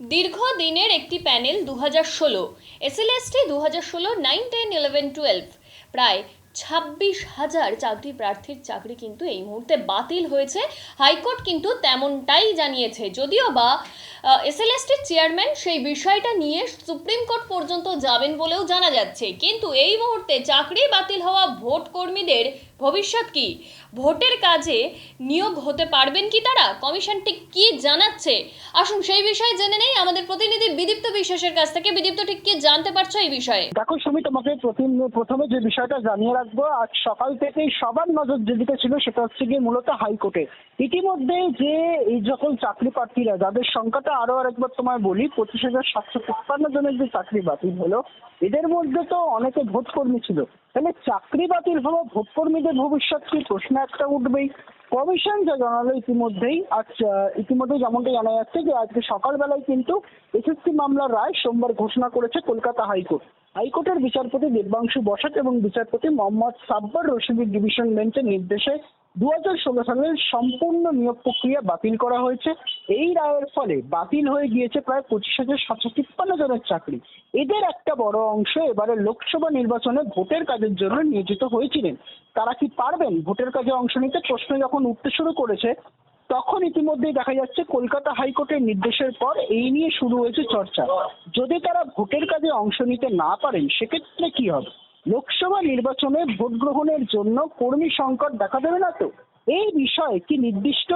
দীর্ঘদিনের একটি প্যানেল দু হাজার ষোলো এসএলএসটি দু হাজার ষোলো নাইন টেন ইলেভেন টুয়েলভ প্রায় ছাব্বিশ হাজার চাকরি প্রার্থীর চাকরি কিন্তু এই মুহূর্তে বাতিল হয়েছে। হাইকোর্ট কিন্তু তেমনটাই জানিয়েছে। যদিও বা এসএলএসটির চেয়ারম্যান সেই বিষয়টা নিয়ে সুপ্রিম কোর্ট পর্যন্ত যাবেন বলেও জানা যাচ্ছে। কিন্তু এই মুহূর্তে চাকরি বাতিল হওয়া ভোট কর্মীদের ভবিষ্যৎ কি? ভোটের কাজে নিয়োগ হতে পারবেন কি তারা? কমিশনটি কি জানাচ্ছে? আসুন সেই বিষয়ে জেনে নেই আমাদের প্রতিনিধি বিদীপ্ত বিশ্বাসের কাছ থেকে। বিদীপ্ত, ঠিক কি জানতে পারছ এই বিষয়ে? দেখো সুমি তোমাকে প্রথমে যে বিষয়টা জানিয়ে রাখব আজ সকাল থেকেই সবার নজর যেদিকে ছিল সেটা হচ্ছে গিয়ে মূলত হাইকোর্টে। ইতিমধ্যে যে এই যখন চাকরি প্রার্থীরা, যাদের সংখ্যাটা আরও আরেকবার তোমায় বলি, পঁচিশ হাজার সাতশো তিপ্পান্ন জনের যে চাকরি বাতিল হলো, এদের মধ্যে তো অনেকে ভোট কর্মী ছিল। তাহলে চাকরি বাতিল হলো ভোট কর্মীদের ভবিষ্যৎ কি? প্রশ্ন একটা উঠবেই। কমিশন যা জানালো ইতিমধ্যেই, আজ ইতিমধ্যেই যেমনটা জানা যাচ্ছে যে আজকে সকালবেলায় কিন্তু এসএসসি মামলার রায় সোমবার ঘোষণা করেছে কলকাতা হাইকোর্ট। হাইকোর্টের বিচারপতি দেববাংশু বসাক এবং বিচারপতি মোহাম্মদ সাব্বার রশিদের ডিভিশন বেঞ্চের নির্দেশে দু হাজার ষোলো সালের সম্পূর্ণ নিয়োগ প্রক্রিয়া বাতিল করা হয়েছে। এই রায়ের ফলে বাতিল হয়ে গিয়েছে প্রায় পঁচিশ হাজার সাতশো তিপ্পান্ন জনের চাকরি। এদের একটা বড় অংশ এবারে লোকসভা নির্বাচনে ভোটের কাজের জন্য নিয়োজিত হয়েছিলেন। তারা কি পারবেন ভোটের কাজে অংশ নিতে? প্রশ্ন যখন উঠতে শুরু করেছে, তখন ইতিমধ্যেই দেখা যাচ্ছে কলকাতা হাইকোর্টের নির্দেশের পর এই নিয়ে শুরু হয়েছে চর্চা। যদি তারা ভোটের কাজে অংশ নিতে না পারেন, সেক্ষেত্রে কি হবে? লোকসভা নির্বাচনে ভোট গ্রহণের জন্য কর্মী সংকট দেখা দেবে না তো? এই বিষয়ে কি নির্দিষ্ট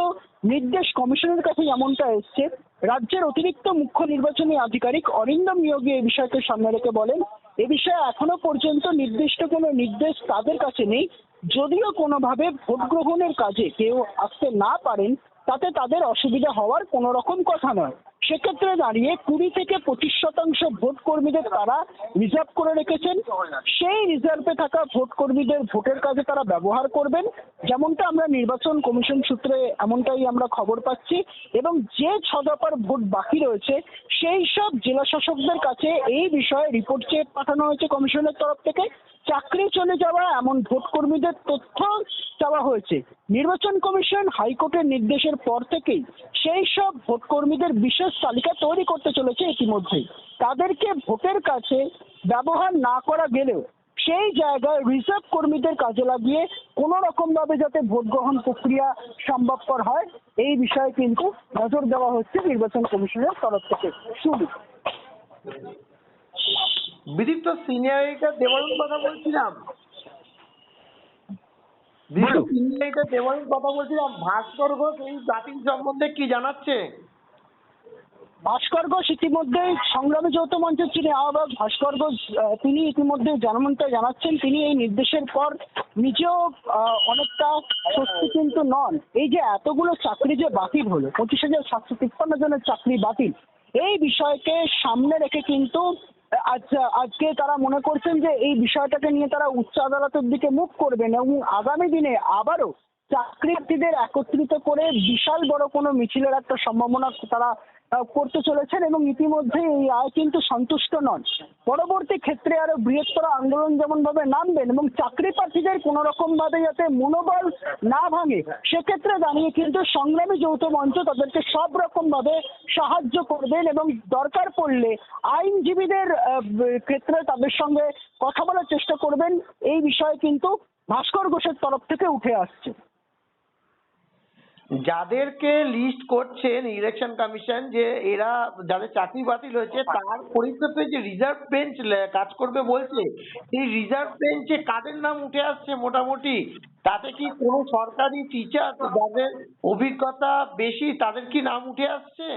নির্দেশ কমিশনের কাছে এমনটা এসছে? রাজ্যের অতিরিক্ত মুখ্য নির্বাচনী আধিকারিক অরিন্দম নিয়োগী এই বিষয়কে সামনে রেখে বলেন, এ বিষয়ে এখনও পর্যন্ত নির্দিষ্ট কোনো নির্দেশ তাদের কাছে নেই। যদিও কোনোভাবে ভোট গ্রহণের কাজে কেউ আসতে না পারেন, তাতে তাদের অসুবিধা হওয়ার কোনো রকম কথা নয়। সেক্ষেত্রে দাঁড়িয়ে কুড়ি থেকে পঁচিশ শতাংশ ভোট কর্মীদের তারা রিজার্ভ করে রেখেছেন। সেই রিজার্ভে থাকা ভোট কর্মীদের ভোটের কাজে তারা ব্যবহার করবেন। যেমনটা আমরা নির্বাচন কমিশন সূত্রে এমনটাই আমরা খবর পাচ্ছি। এবং যে ছ দফার ভোট বাকি রয়েছে, সেই সব জেলা শাসকদের কাছে এই বিষয়ে রিপোর্ট চেয়ে পাঠানো হয়েছে কমিশনের তরফ থেকে। চাকরি চলে যাওয়া, এমন ভোট কর্মীদের তথ্য চাওয়া হয়েছে। নির্বাচন কমিশন হাইকোর্টের নির্দেশের পর থেকেই সেই সব ভোট কর্মীদের বিশেষ তালিকা তৈরি করতে চলেছে ইতিমধ্যেই। তাদেরকে ভোটের কাছে ব্যবহার না করা গেলেও সেই জায়গায় রিজার্ভ কর্মীদের কাজে লাগিয়ে কোনো রকম ভাবে যাতে ভোট গ্রহণ প্রক্রিয়া সম্ভবপর হয়, এই বিষয়ে কিন্তু নজর দেওয়া হচ্ছে নির্বাচন কমিশনের তরফ থেকে। শুরু বিদীপ্ত সিনিয়র এডিটর দেবারুণ কথা বলছিলাম। বিদীপ্ত কথা বলছিলাম ভাস্কর ঘোষ এই বাতিল সম্বন্ধে কি জানাচ্ছে? ভাস্কর ঘোষ ইতিমধ্যে সংগ্রামী যৌথ মঞ্চের যিনি আহ্বায়ক ভাস্কর ঘোষ আহ, তিনি ইতিমধ্যে যেমনটা জানাচ্ছেন। তিনি এই নির্দেশের পর নিজেও আহ, অনেকটা স্বস্তি কিন্তু নন। এই যে এতগুলো চাকরি যে বাতিল হলো পঁচিশ হাজার সাতশো তিপ্পান্ন জনের চাকরি বাতিল এই বিষয়কে সামনে রেখে কিন্তু আজ আজকে তারা মনে করছেন যে এই বিষয়টাকে নিয়ে তারা উচ্চ আদালতের দিকে মুখ করবেন এবং আগামী দিনে আবারও চাকরিপ্রার্থীদের একত্রিত করে বিশাল বড় কোনো মিছিলের একটা সম্ভাবনা তারা করতে চলেছেন এবং ইতিমধ্যে এই আয় কিন্তু সন্তুষ্ট নন। পরবর্তী ক্ষেত্রে আরও বৃহত্তর আন্দোলন যেমন ভাবে নামবেন এবং চাকরি প্রার্থীদের কোনো রকম ভাবে যাতে মনোবল না ভাঙে, সেক্ষেত্রে দাঁড়িয়ে কিন্তু সংগ্রামী যৌথ মঞ্চ তাদেরকে সব রকম ভাবে সাহায্য করবেন এবং দরকার পড়লে আইনজীবীদের ক্ষেত্রে তাদের সঙ্গে কথা বলার চেষ্টা করবেন। এই বিষয়ে কিন্তু ভাস্কর ঘোষের তরফ থেকে উঠে আসছে। যাদেরকে লিস্ট করছেন ইলেকশন কমিশন যে এরা যাদের চাকরি বাতিল হয়েছে, তার পরিপ্রেক্ষিতে যে রিজার্ভ বেঞ্চ কাজ করবে বলছে এই রিজার্ভ বেঞ্চে কাদের নাম উঠে আসছে মোটামুটি? তাতে কি কোনো সরকারি টিচার যাদের অভিজ্ঞতা বেশি, তাদের কি নাম উঠে আসছে?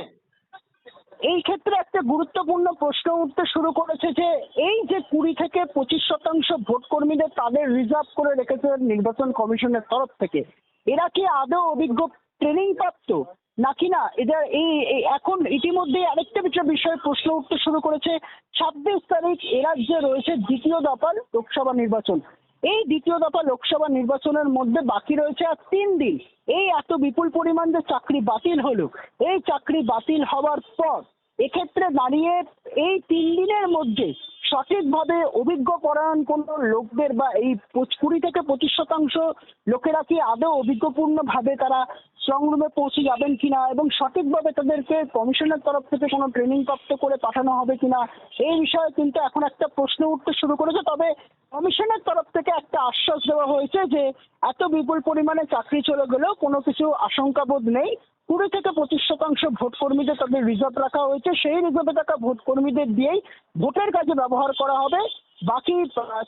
এই ক্ষেত্রে একটা গুরুত্বপূর্ণ প্রশ্ন উঠতে শুরু করেছে যে, এই যে কুড়ি থেকে পঁচিশ শতাংশ ভোট কর্মীদের তাদের রিজার্ভ করে রেখেছে নির্বাচন কমিশনের তরফ থেকে, এরা কি আদৌ অভিজ্ঞ ট্রেনিং প্রাপ্ত? নাকি না? এদের এই এখন ইতিমধ্যে আরেকটা বিষয় প্রশ্ন উঠতে শুরু করেছে, ছাব্বিশ তারিখ এরাজ্যে রয়েছে দ্বিতীয় দফার লোকসভা নির্বাচন। এই দ্বিতীয় দফা লোকসভা নির্বাচনের মধ্যে বাকি রয়েছে আর তিন দিন। এই এত বিপুল পরিমাণ যে চাকরি বাতিল হলো, এই চাকরি বাতিল হওয়ার পর এক্ষেত্রে দাঁড়িয়ে এই তিন দিনের মধ্যে সঠিকভাবে অভিজ্ঞ পরায়ণ কোনো লোকদের বা এই কুড়ি থেকে পঁচিশ শতাংশ লোকেরা কি আদৌ অভিজ্ঞপূর্ণ ভাবে তারা স্ট্রং রুমে পৌঁছে যাবেন কিনা এবং সঠিকভাবে তাদেরকে কমিশনের তরফ থেকে কোনো ট্রেনিং প্রাপ্ত করে পাঠানো হবে কিনা, এই বিষয়ে কিন্তু এখন একটা প্রশ্ন উঠতে শুরু করেছে। তবে কমিশনের তরফ থেকে একটা আশ্বাস দেওয়া হয়েছে যে, এত বিপুল পরিমাণে চাকরি চলে গেলেও কোনো কিছু আশঙ্কাবোধ নেই। কুড়ি থেকে পঁচিশ শতাংশ ভোট কর্মীদের তাদের রিজার্ভ রাখা হয়েছে। সেই রিজার্ভে থাকা ভোট কর্মীদের দিয়েই ভোটের কাজে ব্যবহার করা হবে। বাকি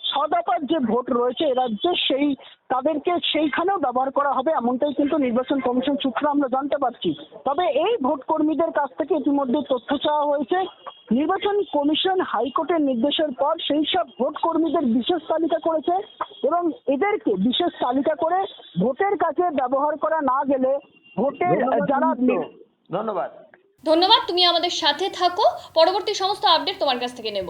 ছ দফার যে ভোট রয়েছে এ রাজ্যে সেই তাদেরকে সেইখানেও ব্যবহার করা হবে এমনটাই কিন্তু নির্বাচন কমিশন সূত্রে আমরা জানতে পারছি। তবে এই ভোট কর্মীদের কাছ থেকে ইতিমধ্যে তথ্য চাওয়া হয়েছে নির্বাচন কমিশন হাইকোর্টের নির্দেশের পর সেই সব ভোট কর্মীদের বিশেষ তালিকা করেছে এবং এদেরকে বিশেষ তালিকা করে ভোটের কাজে ব্যবহার করা না গেলে ভোটের যারা ধন্যবাদ। ধন্যবাদ তুমি আমাদের সাথে থাকো পরবর্তী সমস্ত আপডেট তোমার কাছ থেকে নেব।